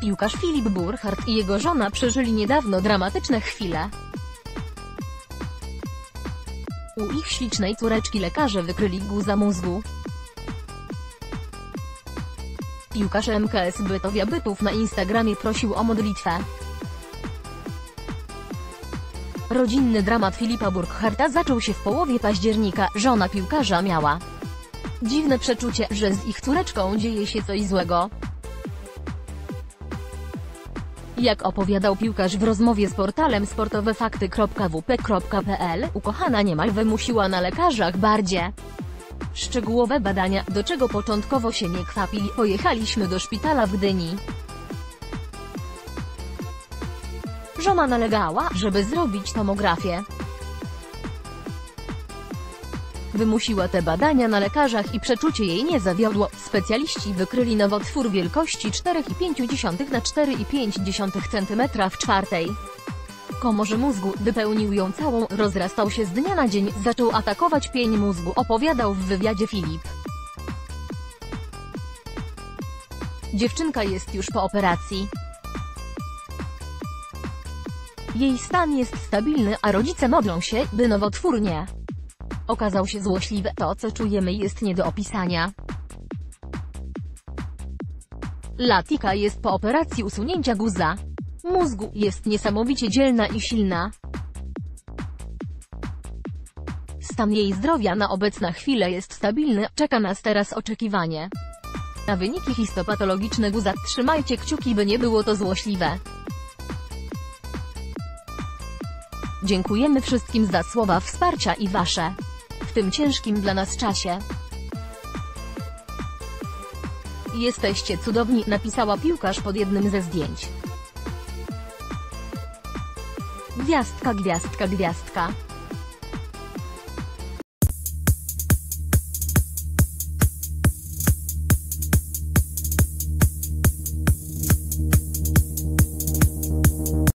Piłkarz Filip Burchardt i jego żona przeżyli niedawno dramatyczne chwile. U ich ślicznej córeczki lekarze wykryli guza mózgu. Piłkarz MKS Bytowia Bytów na Instagramie prosił o modlitwę. Rodzinny dramat Filipa Burkharta zaczął się w połowie października, żona piłkarza miała dziwne przeczucie, że z ich córeczką dzieje się coś złego. Jak opowiadał piłkarz w rozmowie z portalem sportowefakty.wp.pl, ukochana niemal wymusiła na lekarzach bardziej szczegółowe badania, do czego początkowo się nie kwapili. Pojechaliśmy do szpitala w Gdyni. Żona nalegała, żeby zrobić tomografię. Wymusiła te badania na lekarzach i przeczucie jej nie zawiodło. Specjaliści wykryli nowotwór wielkości 4,5 na 4,5 cm w czwartej komorze mózgu, wypełnił ją całą, rozrastał się z dnia na dzień, zaczął atakować pień mózgu, opowiadał w wywiadzie Filip. Dziewczynka jest już po operacji. Jej stan jest stabilny, a rodzice modlą się, by nowotwór nie okazał się złośliwy. To, co czujemy jest nie do opisania. Latika jest po operacji usunięcia guza mózgu, jest niesamowicie dzielna i silna. Stan jej zdrowia na obecną chwilę jest stabilny, czeka nas teraz oczekiwanie. Na wyniki histopatologiczne guza trzymajcie kciuki by nie było to złośliwe. Dziękujemy wszystkim za słowa wsparcia i wasze w tym ciężkim dla nas czasie. Jesteście cudowni, napisała piłkarz pod jednym ze zdjęć. Gwiazdka, gwiazdka, gwiazdka.